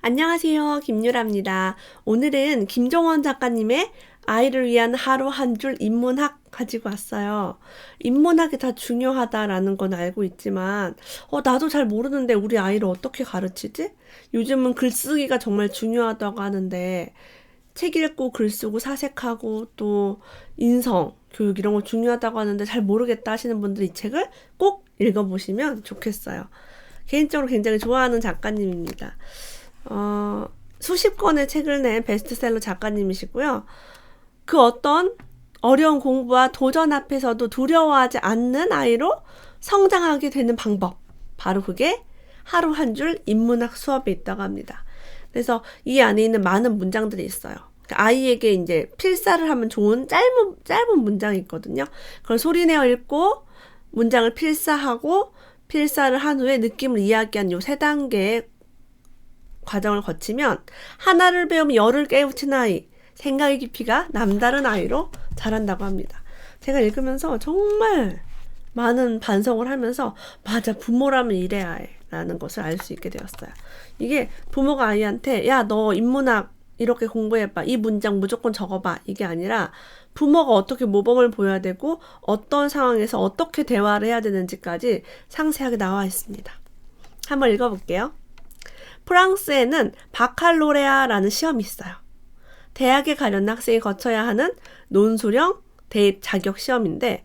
안녕하세요. 김유라입니다. 오늘은 김종원 작가님의 아이를 위한 하루 한 줄 인문학 가지고 왔어요. 인문학이 다 중요하다라는 건 알고 있지만, 어, 나도 잘 모르는데 우리 아이를 어떻게 가르치지? 요즘은 글쓰기가 정말 중요하다고 하는데, 책 읽고 글 쓰고 사색하고 또 인성, 교육 이런 거 중요하다고 하는데 잘 모르겠다 하시는 분들 이 책을 꼭 읽어보시면 좋겠어요. 개인적으로 굉장히 좋아하는 작가님입니다. 어, 수십 권의 책을 낸 베스트셀러 작가님이시고요. 그 어떤 어려운 공부와 도전 앞에서도 두려워하지 않는 아이로 성장하게 되는 방법. 바로 그게 하루 한 줄 인문학 수업에 있다고 합니다. 그래서 이 안에 있는 많은 문장들이 있어요. 그러니까 아이에게 이제 필사를 하면 좋은 짧은, 짧은 문장이 있거든요. 그걸 소리내어 읽고 문장을 필사하고 필사를 한 후에 느낌을 이야기한 요 세 단계의 과정을 거치면 하나를 배우면 열을 깨우친 아이, 생각의 깊이가 남다른 아이로 자란다고 합니다. 제가 읽으면서 정말 많은 반성을 하면서 맞아 부모라면 이래야 해 라는 것을 알 수 있게 되었어요. 이게 부모가 아이한테 야 너 인문학 이렇게 공부해봐 이 문장 무조건 적어봐 이게 아니라 부모가 어떻게 모범을 보여야 되고 어떤 상황에서 어떻게 대화를 해야 되는지까지 상세하게 나와 있습니다. 한번 읽어볼게요. 프랑스에는 바칼로레아라는 시험이 있어요. 대학에 가려는 학생이 거쳐야 하는 논술형 대입 자격 시험인데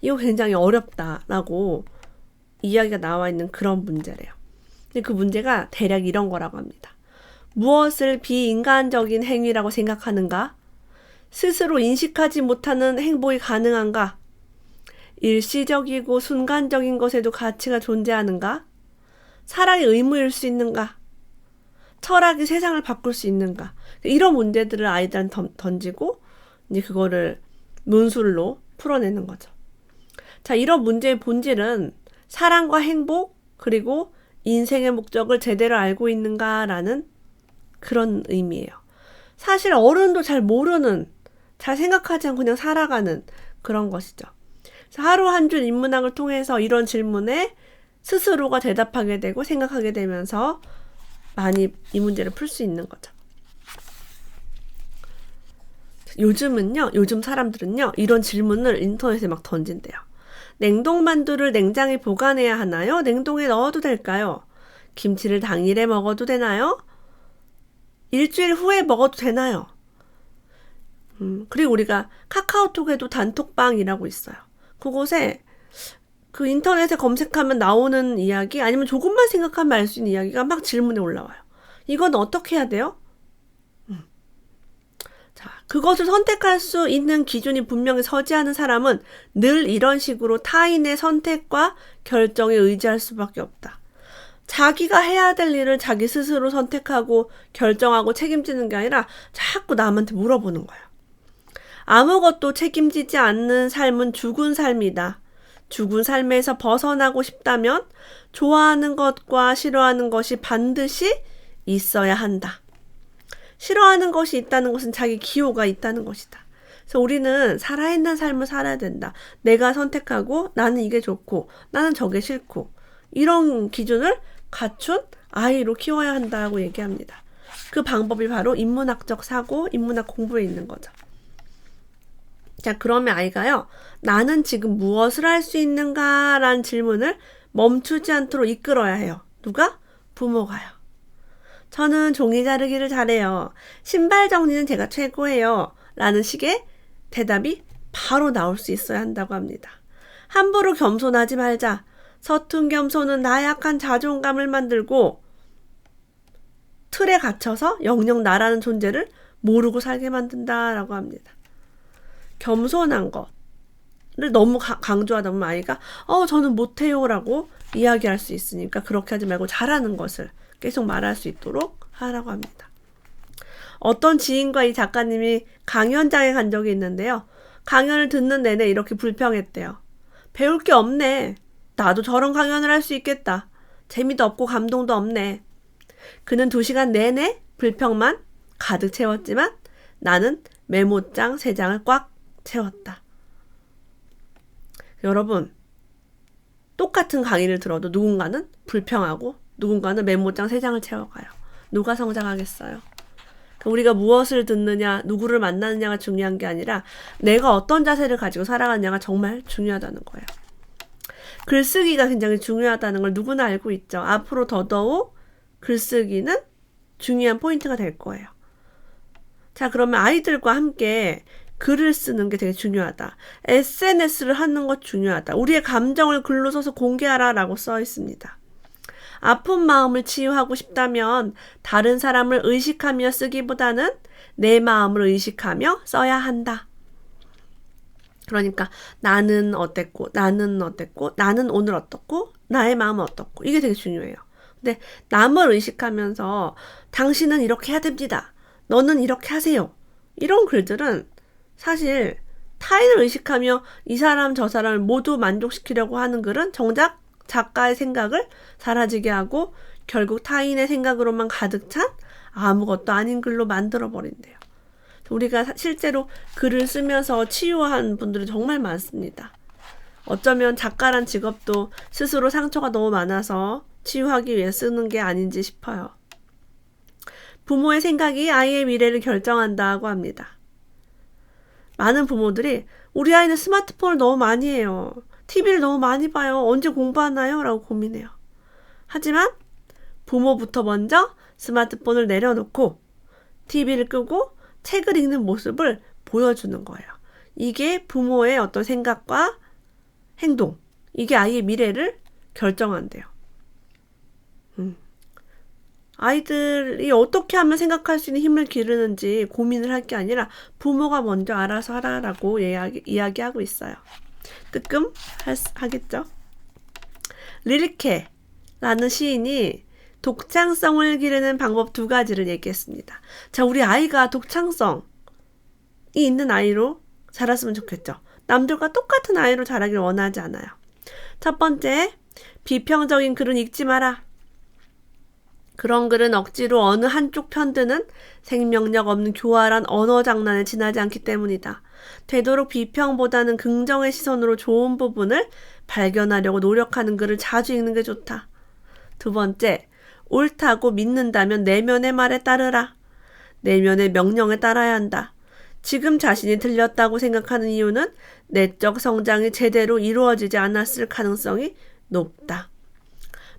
이거 굉장히 어렵다라고 이야기가 나와 있는 그런 문제래요. 근데 그 문제가 대략 이런 거라고 합니다. 무엇을 비인간적인 행위라고 생각하는가? 스스로 인식하지 못하는 행복이 가능한가? 일시적이고 순간적인 것에도 가치가 존재하는가? 사랑의 의무일 수 있는가? 철학이 세상을 바꿀 수 있는가? 이런 문제들을 아이들한테 던지고 이제 그거를 논술로 풀어내는 거죠. 자, 이런 문제의 본질은 사랑과 행복 그리고 인생의 목적을 제대로 알고 있는가라는 그런 의미예요. 사실 어른도 잘 모르는, 잘 생각하지 않고 그냥 살아가는 그런 것이죠. 하루 한 줄 인문학을 통해서 이런 질문에 스스로가 대답하게 되고 생각하게 되면서 많이 이 문제를 풀 수 있는 거죠. 요즘은요, 요즘 사람들은요, 이런 질문을 인터넷에 막 던진대요. 냉동만두를 냉장에 보관해야 하나요? 냉동에 넣어도 될까요? 김치를 당일에 먹어도 되나요? 일주일 후에 먹어도 되나요? 음, 그리고 우리가 카카오톡에도 단톡방이라고 있어요. 그곳에 그 인터넷에 검색하면 나오는 이야기 아니면 조금만 생각하면 알 수 있는 이야기가 막 질문에 올라와요. 이건 어떻게 해야 돼요? 음. 자, 그것을 선택할 수 있는 기준이 분명히 서지 않은 사람은 늘 이런 식으로 타인의 선택과 결정에 의지할 수밖에 없다. 자기가 해야 될 일을 자기 스스로 선택하고 결정하고 책임지는 게 아니라 자꾸 남한테 물어보는 거예요. 아무것도 책임지지 않는 삶은 죽은 삶이다. 죽은 삶에서 벗어나고 싶다면 좋아하는 것과 싫어하는 것이 반드시 있어야 한다. 싫어하는 것이 있다는 것은 자기 기호가 있다는 것이다. 그래서 우리는 살아있는 삶을 살아야 된다. 내가 선택하고 나는 이게 좋고 나는 저게 싫고 이런 기준을 갖춘 아이로 키워야 한다고 얘기합니다. 그 방법이 바로 인문학적 사고, 인문학 공부에 있는 거죠. 자, 그러면 아이가요, 나는 지금 무엇을 할 수 있는가? 라는 질문을 멈추지 않도록 이끌어야 해요. 누가? 부모가요. 저는 종이 자르기를 잘해요. 신발 정리는 제가 최고예요. 라는 식의 대답이 바로 나올 수 있어야 한다고 합니다. 함부로 겸손하지 말자. 서툰 겸손은 나약한 자존감을 만들고 틀에 갇혀서 영영 나라는 존재를 모르고 살게 만든다라고 합니다. 겸손한 것을 너무 가, 강조하다 보면 아이가 어 저는 못해요라고 이야기할 수 있으니까 그렇게 하지 말고 잘하는 것을 계속 말할 수 있도록 하라고 합니다. 어떤 지인과 이 작가님이 강연장에 간 적이 있는데요. 강연을 듣는 내내 이렇게 불평했대요. 배울 게 없네. 나도 저런 강연을 할 수 있겠다. 재미도 없고 감동도 없네. 그는 두 시간 내내 불평만 가득 채웠지만 나는 메모장 세 장을 꽉 채웠다. 여러분, 똑같은 강의를 들어도 누군가는 불평하고 누군가는 메모장 3장을 채워가요. 누가 성장하겠어요? 그러니까 우리가 무엇을 듣느냐, 누구를 만나느냐가 중요한 게 아니라 내가 어떤 자세를 가지고 살아가느냐가 정말 중요하다는 거예요. 글쓰기가 굉장히 중요하다는 걸 누구나 알고 있죠. 앞으로 더더욱 글쓰기는 중요한 포인트가 될 거예요. 자, 그러면 아이들과 함께 글을 쓰는 게 되게 중요하다. SNS를 하는 것 중요하다. 우리의 감정을 글로 써서 공개하라 라고 써 있습니다. 아픈 마음을 치유하고 싶다면 다른 사람을 의식하며 쓰기보다는 내 마음을 의식하며 써야 한다. 그러니까 나는 어땠고, 나는 어땠고, 나는 오늘 어떻고, 나의 마음은 어떻고, 이게 되게 중요해요. 근데 남을 의식하면서 당신은 이렇게 해야 됩니다. 너는 이렇게 하세요. 이런 글들은 사실 타인을 의식하며 이 사람 저 사람을 모두 만족시키려고 하는 글은 정작 작가의 생각을 사라지게 하고 결국 타인의 생각으로만 가득 찬 아무것도 아닌 글로 만들어 버린대요. 우리가 실제로 글을 쓰면서 치유한 분들이 정말 많습니다. 어쩌면 작가란 직업도 스스로 상처가 너무 많아서 치유하기 위해 쓰는 게 아닌지 싶어요. 부모의 생각이 아이의 미래를 결정한다고 합니다. 많은 부모들이 우리 아이는 스마트폰을 너무 많이 해요. TV를 너무 많이 봐요. 언제 공부하나요? 라고 고민해요. 하지만 부모부터 먼저 스마트폰을 내려놓고 TV를 끄고 책을 읽는 모습을 보여주는 거예요. 이게 부모의 어떤 생각과 행동, 이게 아이의 미래를 결정한대요. 음. 아이들이 어떻게 하면 생각할 수 있는 힘을 기르는지 고민을 할 게 아니라 부모가 먼저 알아서 하라라고 이야기, 이야기하고 있어요. 뜨끔 하겠죠. 릴케라는 시인이 독창성을 기르는 방법 두 가지를 얘기했습니다. 자, 우리 아이가 독창성이 있는 아이로 자랐으면 좋겠죠. 남들과 똑같은 아이로 자라길 원하지 않아요. 첫 번째, 비평적인 글은 읽지 마라. 그런 글은 억지로 어느 한쪽 편드는 생명력 없는 교활한 언어 장난에 지나지 않기 때문이다. 되도록 비평보다는 긍정의 시선으로 좋은 부분을 발견하려고 노력하는 글을 자주 읽는 게 좋다. 두 번째, 옳다고 믿는다면 내면의 말에 따르라. 내면의 명령에 따라야 한다. 지금 자신이 틀렸다고 생각하는 이유는 내적 성장이 제대로 이루어지지 않았을 가능성이 높다.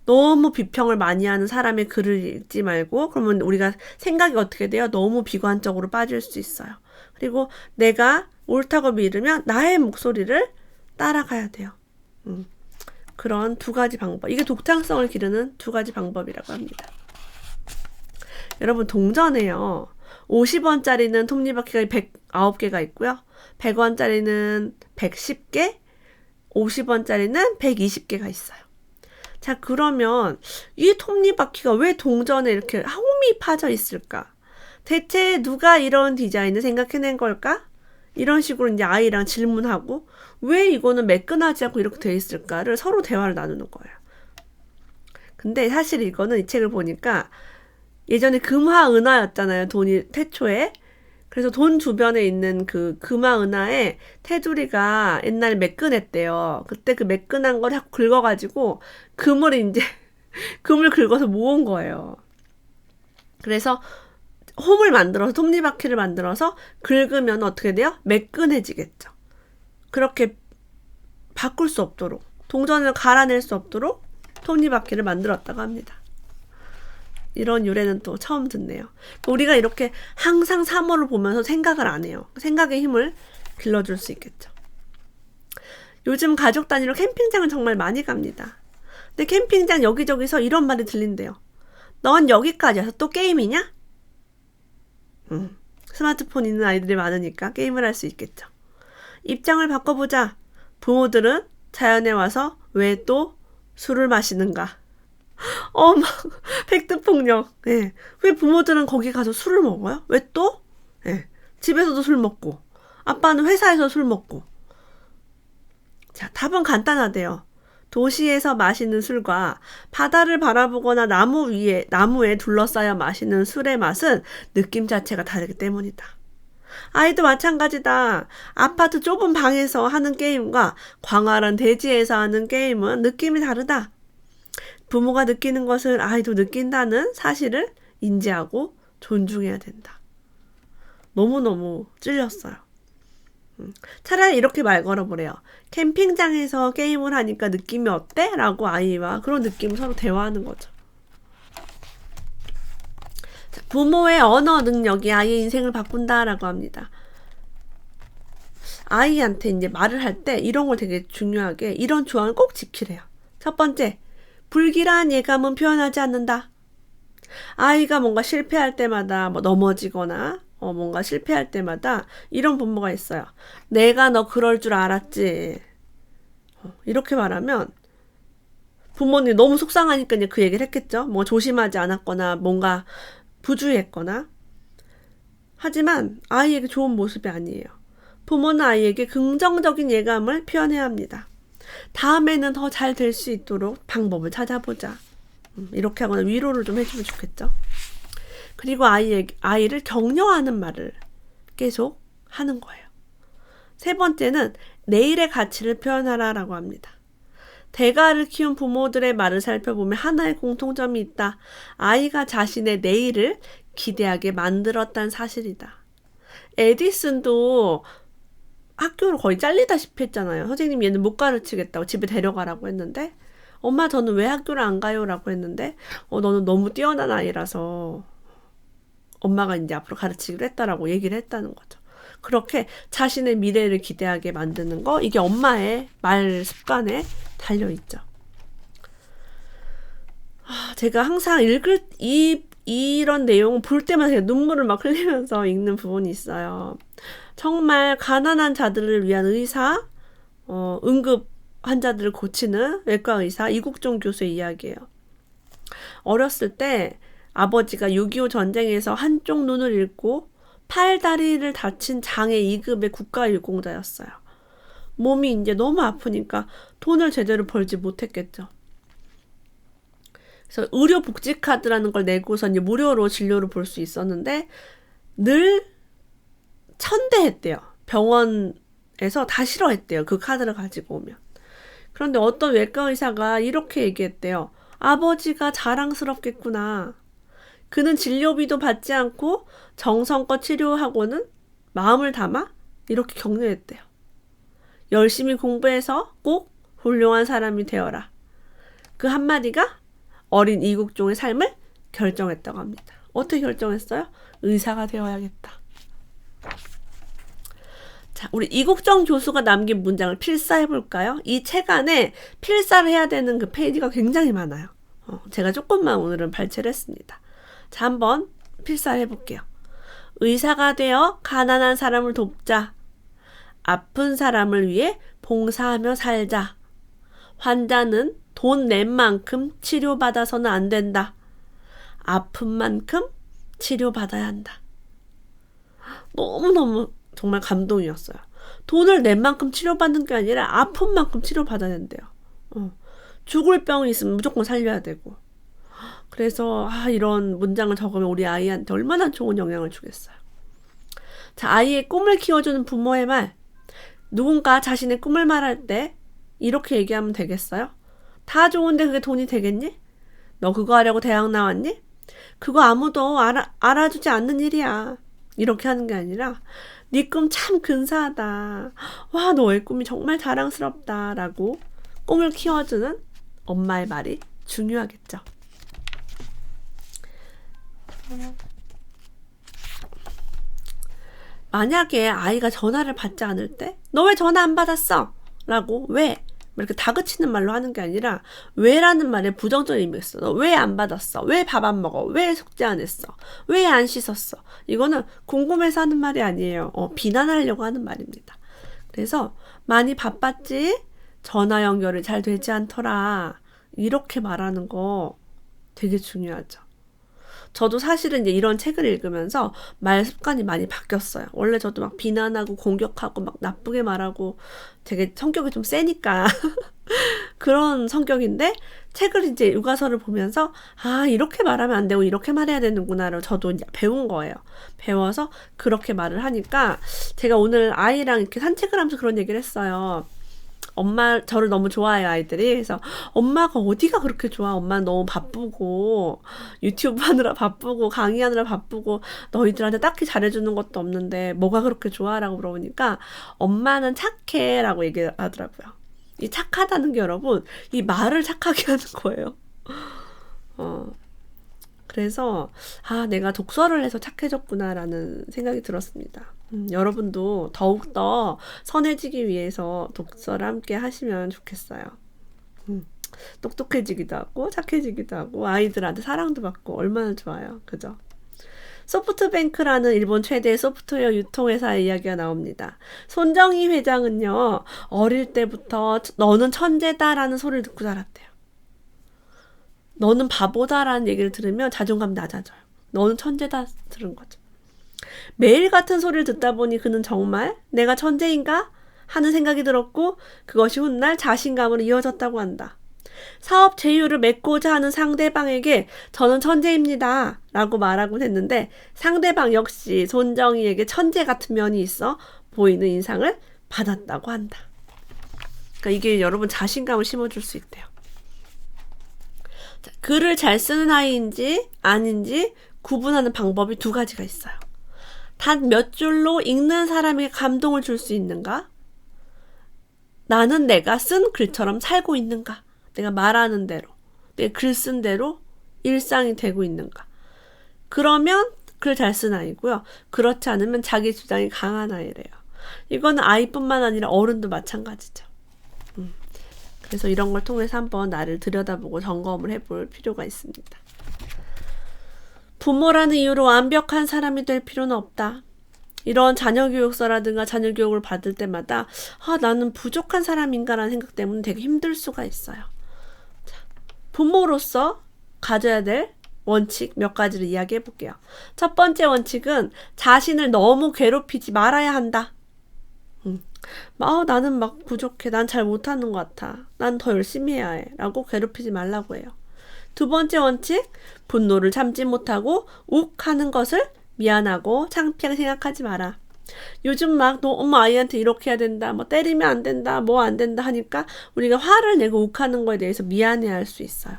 너무 비평을 많이 하는 사람의 글을 읽지 말고 그러면 우리가 생각이 어떻게 돼요? 너무 비관적으로 빠질 수 있어요. 그리고 내가 옳다고 믿으면 나의 목소리를 따라가야 돼요. 음. 그런 두 가지 방법. 이게 독창성을 기르는 두 가지 방법이라고 합니다. 여러분 동전에요. 50원짜리는 톱니바퀴가 109개가 있고요. 100원짜리는 110개, 50원짜리는 120개가 있어요. 자, 그러면 이 톱니바퀴가 왜 동전에 이렇게 홈이 파져 있을까? 대체 누가 이런 디자인을 생각해낸 걸까? 이런 식으로 이제 아이랑 질문하고 왜 이거는 매끈하지 않고 이렇게 돼 있을까를 서로 대화를 나누는 거예요. 근데 사실 이거는 이 책을 보니까 예전에 금화 은화였잖아요. 돈이 태초에. 그래서 돈 주변에 있는 그 금화 은하에 테두리가 옛날에 매끈했대요. 그때 그 매끈한 걸 자꾸 긁어가지고 금을 이제 금을 긁어서 모은 거예요. 그래서 홈을 만들어서 톱니바퀴를 만들어서 긁으면 어떻게 돼요? 매끈해지겠죠. 그렇게 바꿀 수 없도록 동전을 갈아낼 수 없도록 톱니바퀴를 만들었다고 합니다. 이런 유래는 또 처음 듣네요. 우리가 이렇게 항상 3월을 보면서 생각을 안 해요. 생각의 힘을 길러줄 수 있겠죠. 요즘 가족 단위로 캠핑장을 정말 많이 갑니다. 근데 캠핑장 여기저기서 이런 말이 들린대요. 넌 여기까지 와서 또 게임이냐? 음, 스마트폰 있는 아이들이 많으니까 게임을 할 수 있겠죠. 입장을 바꿔보자. 부모들은 자연에 와서 왜 또 술을 마시는가? 어, 막, 팩트폭력. 예. 왜 부모들은 거기 가서 술을 먹어요? 왜 또? 예. 집에서도 술 먹고, 아빠는 회사에서 술 먹고. 자, 답은 간단하대요. 도시에서 마시는 술과 바다를 바라보거나 나무 위에, 나무에 둘러싸여 마시는 술의 맛은 느낌 자체가 다르기 때문이다. 아이도 마찬가지다. 아파트 좁은 방에서 하는 게임과 광활한 대지에서 하는 게임은 느낌이 다르다. 부모가 느끼는 것을 아이도 느낀다는 사실을 인지하고 존중해야 된다. 너무너무 찔렸어요. 음, 차라리 이렇게 말 걸어보래요. 캠핑장에서 게임을 하니까 느낌이 어때? 라고 아이와 그런 느낌을 서로 대화하는 거죠. 부모의 언어 능력이 아이의 인생을 바꾼다라고 합니다. 아이한테 이제 말을 할 때 이런 걸 되게 중요하게 이런 조항을 꼭 지키래요. 첫 번째, 불길한 예감은 표현하지 않는다. 아이가 뭔가 실패할 때마다 뭐 넘어지거나 어, 뭔가 실패할 때마다 이런 부모가 있어요. 내가 너 그럴 줄 알았지. 어, 이렇게 말하면 부모님 너무 속상하니까 이제 그 얘기를 했겠죠. 뭐 조심하지 않았거나 뭔가 부주의했거나. 하지만 아이에게 좋은 모습이 아니에요. 부모는 아이에게 긍정적인 예감을 표현해야 합니다. 다음에는 더 잘 될 수 있도록 방법을 찾아보자. 음, 이렇게 하거나 위로를 좀 해주면 좋겠죠. 그리고 아이에, 아이를 격려하는 말을 계속 하는 거예요. 세 번째는 내일의 가치를 표현하라라고 합니다. 대가를 키운 부모들의 말을 살펴보면 하나의 공통점이 있다. 아이가 자신의 내일을 기대하게 만들었다는 사실이다. 에디슨도 학교를 거의 잘리다시피 했잖아요. 선생님 얘는 못 가르치겠다고 집에 데려가라고 했는데 엄마 저는 왜 학교를 안 가요? 라고 했는데 어 너는 너무 뛰어난 아이라서 엄마가 이제 앞으로 가르치기로 했다라고 얘기를 했다는 거죠. 그렇게 자신의 미래를 기대하게 만드는 거 이게 엄마의 말 습관에 달려 있죠. 아, 제가 항상 읽을 이 이런 내용을 볼 때마다 눈물을 막 흘리면서 읽는 부분이 있어요. 정말 가난한 자들을 위한 의사, 어, 응급 환자들을 고치는 외과 의사 이국종 교수의 이야기예요. 어렸을 때 아버지가 6.25 전쟁에서 한쪽 눈을 잃고 팔, 다리를 다친 장애 2급의 국가유공자였어요. 몸이 이제 너무 아프니까 돈을 제대로 벌지 못했겠죠. 그래서 의료 복지 카드라는 걸 내고서 이제 무료로 진료를 볼 수 있었는데 늘 천대했대요. 병원에서 다 싫어했대요. 그 카드를 가지고 오면. 그런데 어떤 외과 의사가 이렇게 얘기했대요. 아버지가 자랑스럽겠구나. 그는 진료비도 받지 않고 정성껏 치료하고는 마음을 담아 이렇게 격려했대요. 열심히 공부해서 꼭 훌륭한 사람이 되어라. 그 한마디가 어린 이국종의 삶을 결정했다고 합니다. 어떻게 결정했어요? 의사가 되어야겠다. 자, 우리 이국정 교수가 남긴 문장을 필사해 볼까요? 이 책 안에 필사를 해야 되는 그 페이지가 굉장히 많아요. 어, 제가 조금만 오늘은 발췌를 했습니다. 자, 한번 필사해 볼게요. 의사가 되어 가난한 사람을 돕자. 아픈 사람을 위해 봉사하며 살자. 환자는 돈 낸 만큼 치료받아서는 안 된다. 아픈 만큼 치료받아야 한다. 너무너무 정말 감동이었어요. 돈을 낸 만큼 치료받는 게 아니라 아픈 만큼 치료받아야 된대요. 어. 죽을 병이 있으면 무조건 살려야 되고. 그래서 아, 이런 문장을 적으면 우리 아이한테 얼마나 좋은 영향을 주겠어요. 자, 아이의 꿈을 키워주는 부모의 말. 누군가 자신의 꿈을 말할 때 이렇게 얘기하면 되겠어요? 다 좋은데 그게 돈이 되겠니? 너 그거 하려고 대학 나왔니? 그거 아무도 알아, 알아주지 않는 일이야. 이렇게 하는 게 아니라 네 꿈 참 근사하다. 와, 너의 꿈이 정말 자랑스럽다. 라고 꿈을 키워주는 엄마의 말이 중요하겠죠. 만약에 아이가 전화를 받지 않을 때, 너 왜 전화 안 받았어? 라고, 왜? 이렇게 다그치는 말로 하는 게 아니라 왜라는 말에 부정적인 의미가 있어. 너 왜 안 받았어? 왜 밥 안 먹어? 왜 숙제 안 했어? 왜 안 씻었어? 이거는 궁금해서 하는 말이 아니에요. 어, 비난하려고 하는 말입니다. 그래서 많이 바빴지? 전화 연결이 잘 되지 않더라. 이렇게 말하는 거 되게 중요하죠. 저도 사실은 이제 이런 책을 읽으면서 말 습관이 많이 바뀌었어요. 원래 저도 막 비난하고 공격하고 막 나쁘게 말하고 되게 성격이 좀 세니까 그런 성격인데 책을 이제 육아서를 보면서 아 이렇게 말하면 안 되고 이렇게 말해야 되는구나를 저도 이제 배운 거예요. 배워서 그렇게 말을 하니까 제가 오늘 아이랑 이렇게 산책을 하면서 그런 얘기를 했어요. 엄마 저를 너무 좋아해요 아이들이. 그래서 엄마가 어디가 그렇게 좋아? 엄마는 너무 바쁘고 유튜브 하느라 바쁘고 강의하느라 바쁘고 너희들한테 딱히 잘해주는 것도 없는데 뭐가 그렇게 좋아라고 물어보니까 엄마는 착해라고 얘기하더라고요. 이 착하다는 게 여러분 이 말을 착하게 하는 거예요. 어. 그래서 아 내가 독서를 해서 착해졌구나라는 생각이 들었습니다. 음, 여러분도 더욱더 선해지기 위해서 독서를 함께 하시면 좋겠어요. 음, 똑똑해지기도 하고 착해지기도 하고 아이들한테 사랑도 받고 얼마나 좋아요. 그죠? 소프트뱅크라는 일본 최대 소프트웨어 유통회사의 이야기가 나옵니다. 손정희 회장은요, 어릴 때부터 너는 천재다라는 소리를 듣고 자랐대요. 너는 바보다라는 얘기를 들으면 자존감 낮아져요. 너는 천재다 들은 거죠. 매일 같은 소리를 듣다 보니 그는 정말 내가 천재인가? 하는 생각이 들었고 그것이 훗날 자신감으로 이어졌다고 한다. 사업 제휴를 맺고자 하는 상대방에게 저는 천재입니다. 라고 말하곤 했는데 상대방 역시 손정희에게 천재 같은 면이 있어 보이는 인상을 받았다고 한다. 그러니까 이게 여러분 자신감을 심어줄 수 있대요. 글을 잘 쓰는 아이인지 아닌지 구분하는 방법이 두 가지가 있어요. 단 몇 줄로 읽는 사람에게 감동을 줄 수 있는가? 나는 내가 쓴 글처럼 살고 있는가? 내가 말하는 대로, 내 글 쓴 대로 일상이 되고 있는가? 그러면 글 잘 쓴 아이고요. 그렇지 않으면 자기 주장이 강한 아이래요. 이거는 아이뿐만 아니라 어른도 마찬가지죠. 그래서 이런 걸 통해서 한번 나를 들여다보고 점검을 해볼 필요가 있습니다. 부모라는 이유로 완벽한 사람이 될 필요는 없다. 이런 자녀 교육서라든가 자녀 교육을 받을 때마다 아 나는 부족한 사람인가라는 생각 때문에 되게 힘들 수가 있어요. 자, 부모로서 가져야 될 원칙 몇 가지를 이야기해 볼게요. 첫 번째 원칙은 자신을 너무 괴롭히지 말아야 한다. 음. 아, 나는 막 부족해. 난 잘 못하는 것 같아. 난 더 열심히 해야 해. 라고 괴롭히지 말라고 해요. 두 번째 원칙, 분노를 참지 못하고 욱 하는 것을 미안하고 창피하게 생각하지 마라. 요즘 막 너무 아이한테 이렇게 해야 된다, 뭐 때리면 안 된다, 뭐 안 된다 하니까 우리가 화를 내고 욱하는 거에 대해서 미안해 할 수 있어요.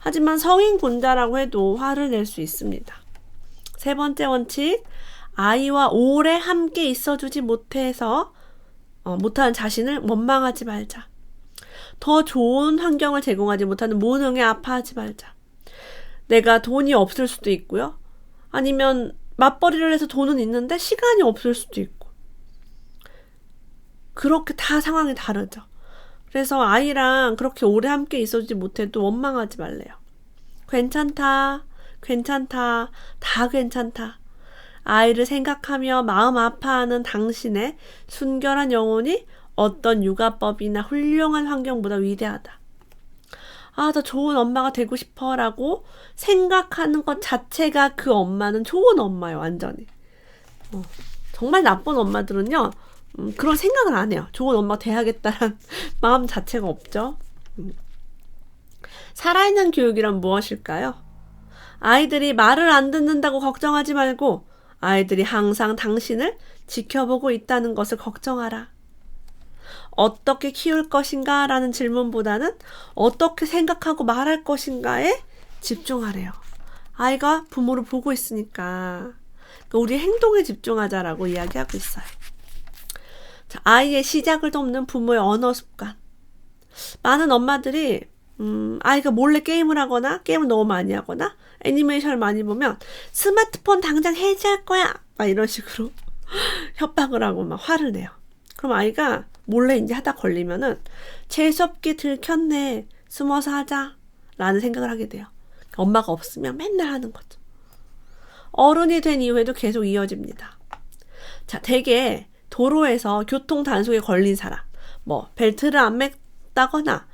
하지만 성인 군자라고 해도 화를 낼 수 있습니다. 세 번째 원칙, 아이와 오래 함께 있어주지 못해서 어, 못하는 자신을 원망하지 말자. 더 좋은 환경을 제공하지 못하는 무능에 아파하지 말자. 내가 돈이 없을 수도 있고요. 아니면 맞벌이를 해서 돈은 있는데 시간이 없을 수도 있고. 그렇게 다 상황이 다르죠. 그래서 아이랑 그렇게 오래 함께 있어주지 못해도 원망하지 말래요. 괜찮다, 괜찮다, 다 괜찮다. 아이를 생각하며 마음 아파하는 당신의 순결한 영혼이 어떤 육아법이나 훌륭한 환경보다 위대하다. 아, 나 좋은 엄마가 되고 싶어 라고 생각하는 것 자체가 그 엄마는 좋은 엄마예요, 완전히. 어, 정말 나쁜 엄마들은요, 음, 그런 생각을 안 해요. 좋은 엄마 돼야겠다는 마음 자체가 없죠. 음. 살아있는 교육이란 무엇일까요? 아이들이 말을 안 듣는다고 걱정하지 말고 아이들이 항상 당신을 지켜보고 있다는 것을 걱정하라. 어떻게 키울 것인가 라는 질문보다는 어떻게 생각하고 말할 것인가에 집중하래요. 아이가 부모를 보고 있으니까 그러니까 우리 행동에 집중하자라고 이야기하고 있어요. 자, 아이의 시작을 돕는 부모의 언어 습관. 많은 엄마들이 음, 아이가 몰래 게임을 하거나 게임을 너무 많이 하거나 애니메이션을 많이 보면 스마트폰 당장 해지할 거야 막 이런 식으로 협박을 하고 막 화를 내요. 그럼 아이가 몰래 이제 하다 걸리면은 재수없게 들켰네 숨어서 하자 라는 생각을 하게 돼요. 엄마가 없으면 맨날 하는 거죠. 어른이 된 이후에도 계속 이어집니다. 자, 대개 도로에서 교통 단속에 걸린 사람, 뭐 벨트를 안 맸다거나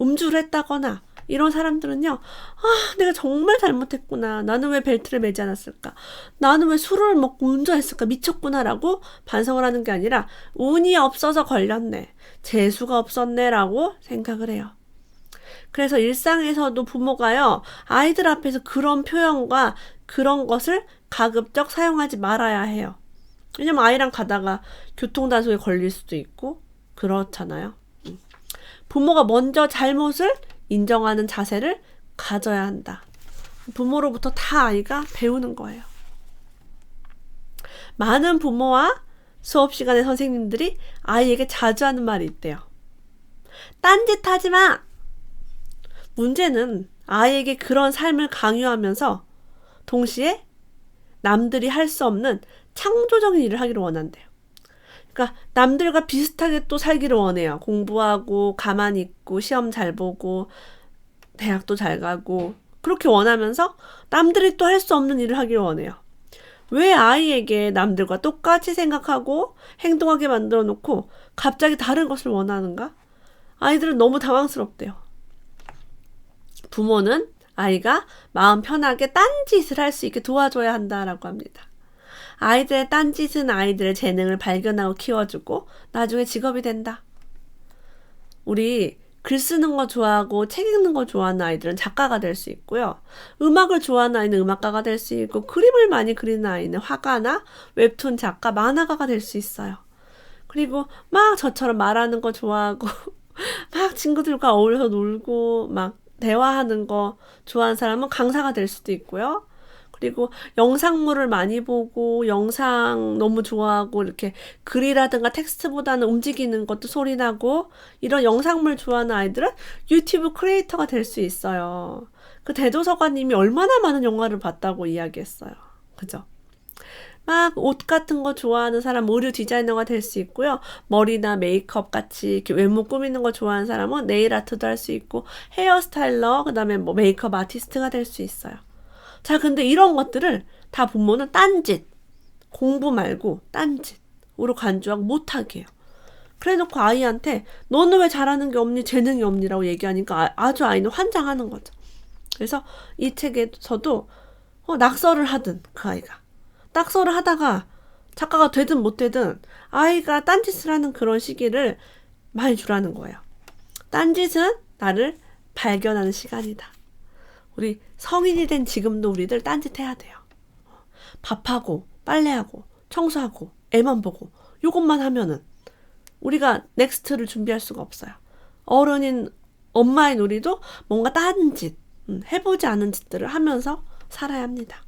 음주를 했다거나 이런 사람들은요, 아, 내가 정말 잘못했구나. 나는 왜 벨트를 매지 않았을까? 나는 왜 술을 먹고 운전했을까? 미쳤구나라고 반성을 하는 게 아니라, 운이 없어서 걸렸네. 재수가 없었네. 라고 생각을 해요. 그래서 일상에서도 부모가요, 아이들 앞에서 그런 표현과 그런 것을 가급적 사용하지 말아야 해요. 왜냐면 아이랑 가다가 교통단속에 걸릴 수도 있고, 그렇잖아요. 음. 부모가 먼저 잘못을 인정하는 자세를 가져야 한다. 부모로부터 다 아이가 배우는 거예요. 많은 부모와 수업 시간에 선생님들이 아이에게 자주 하는 말이 있대요. 딴짓 하지 마! 문제는 아이에게 그런 삶을 강요하면서 동시에 남들이 할 수 없는 창조적인 일을 하기를 원한대요. 그러니까 남들과 비슷하게 또 살기를 원해요. 공부하고 가만히 있고 시험 잘 보고 대학도 잘 가고 그렇게 원하면서 남들이 또 할 수 없는 일을 하기를 원해요. 왜 아이에게 남들과 똑같이 생각하고 행동하게 만들어 놓고 갑자기 다른 것을 원하는가? 아이들은 너무 당황스럽대요. 부모는 아이가 마음 편하게 딴짓을 할 수 있게 도와줘야 한다라고 합니다. 아이들의 딴짓은 아이들의 재능을 발견하고 키워주고 나중에 직업이 된다. 우리 글 쓰는 거 좋아하고 책 읽는 거 좋아하는 아이들은 작가가 될 수 있고요. 음악을 좋아하는 아이는 음악가가 될 수 있고 그림을 많이 그리는 아이는 화가나 웹툰 작가, 만화가가 될 수 있어요. 그리고 막 저처럼 말하는 거 좋아하고 막 친구들과 어울려서 놀고 막 대화하는 거 좋아하는 사람은 강사가 될 수도 있고요. 그리고 영상물을 많이 보고 영상 너무 좋아하고 이렇게 글이라든가 텍스트보다는 움직이는 것도 소리 나고 이런 영상물 좋아하는 아이들은 유튜브 크리에이터가 될 수 있어요. 그 대도서관님이 얼마나 많은 영화를 봤다고 이야기했어요. 그죠? 막 옷 같은 거 좋아하는 사람 의류 디자이너가 될 수 있고요. 머리나 메이크업 같이 이렇게 외모 꾸미는 거 좋아하는 사람은 네일 아트도 할 수 있고 헤어스타일러 그다음에 뭐 메이크업 아티스트가 될 수 있어요. 자, 근데 이런 것들을 다 부모는 딴짓, 공부 말고 딴짓으로 간주하고 못하게 해요. 그래 놓고 아이한테 너는 왜 잘하는 게 없니? 재능이 없니라고 얘기하니까 아, 주 아이는 환장하는 거죠. 그래서 이 책에서도 어, 낙서를 하든 그 아이가 낙서를 하다가 작가가 되든 못 되든 아이가 딴짓을 하는 그런 시기를 많이 주라는 거예요. 딴짓은 나를 발견하는 시간이다. 우리 성인이 된 지금도 우리들 딴짓해야 돼요. 밥하고 빨래하고 청소하고 애만 보고 요것만 하면은 우리가 넥스트를 준비할 수가 없어요. 어른인 엄마인 우리도 뭔가 다른 짓, 음, 해보지 않은 짓들을 하면서 살아야 합니다.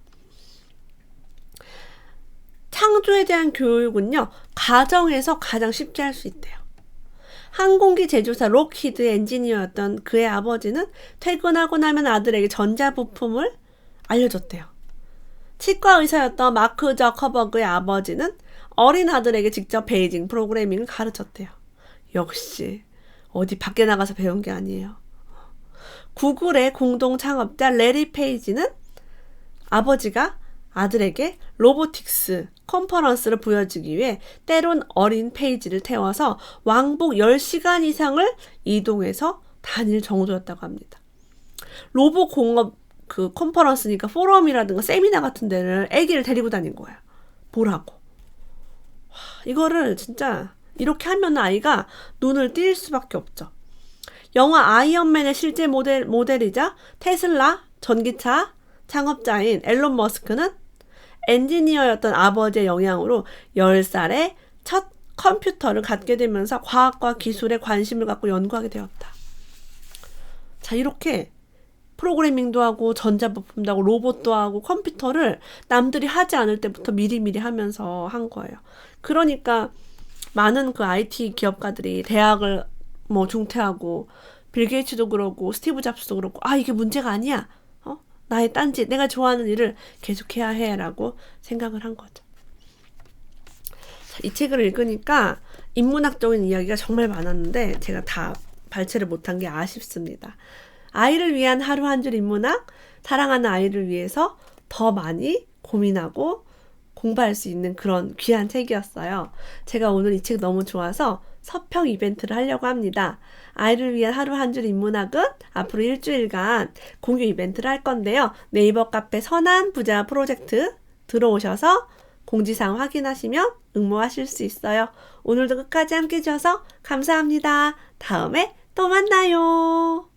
창조에 대한 교육은요, 가정에서 가장 쉽게 할 수 있대요. 항공기 제조사 록히드 엔지니어였던 그의 아버지는 퇴근하고 나면 아들에게 전자부품을 알려줬대요. 치과 의사였던 마크 저커버그의 아버지는 어린 아들에게 직접 베이징 프로그래밍을 가르쳤대요. 역시 어디 밖에 나가서 배운 게 아니에요. 구글의 공동 창업자 레리 페이지는 아버지가 아들에게 로보틱스 컨퍼런스를 보여주기 위해 때론 어린 페이지를 태워서 왕복 10시간 이상을 이동해서 다닐 정도였다고 합니다. 로봇 공업 그 컨퍼런스니까 포럼이라든가 세미나 같은 데를 아기를 데리고 다닌 거야. 보라고. 와, 이거를 진짜 이렇게 하면 아이가 눈을 띌 수밖에 없죠. 영화 아이언맨의 실제 모델, 모델이자 테슬라 전기차 창업자인 앨런 머스크는 엔지니어였던 아버지의 영향으로 10살에 첫 컴퓨터를 갖게 되면서 과학과 기술에 관심을 갖고 연구하게 되었다. 자, 이렇게 프로그래밍도 하고 전자부품도 하고 로봇도 하고 컴퓨터를 남들이 하지 않을 때부터 미리미리 하면서 한 거예요. 그러니까 많은 그 IT 기업가들이 대학을 뭐 중퇴하고 빌 게이츠도 그러고 스티브 잡스도 그렇고 아 이게 문제가 아니야. 나의 딴짓, 내가 좋아하는 일을 계속해야 해라고 생각을 한 거죠. 이 책을 읽으니까 인문학적인 이야기가 정말 많았는데 제가 다 발췌를 못한 게 아쉽습니다. 아이를 위한 하루 한 줄 인문학, 사랑하는 아이를 위해서 더 많이 고민하고 공부할 수 있는 그런 귀한 책이었어요. 제가 오늘 이 책 너무 좋아서 서평 이벤트를 하려고 합니다. 아이를 위한 하루 한 줄 인문학은 앞으로 일주일간 공유 이벤트를 할 건데요. 네이버 카페 선한 부자 프로젝트 들어오셔서 공지사항 확인하시면 응모하실 수 있어요. 오늘도 끝까지 함께 해주셔서 감사합니다. 다음에 또 만나요.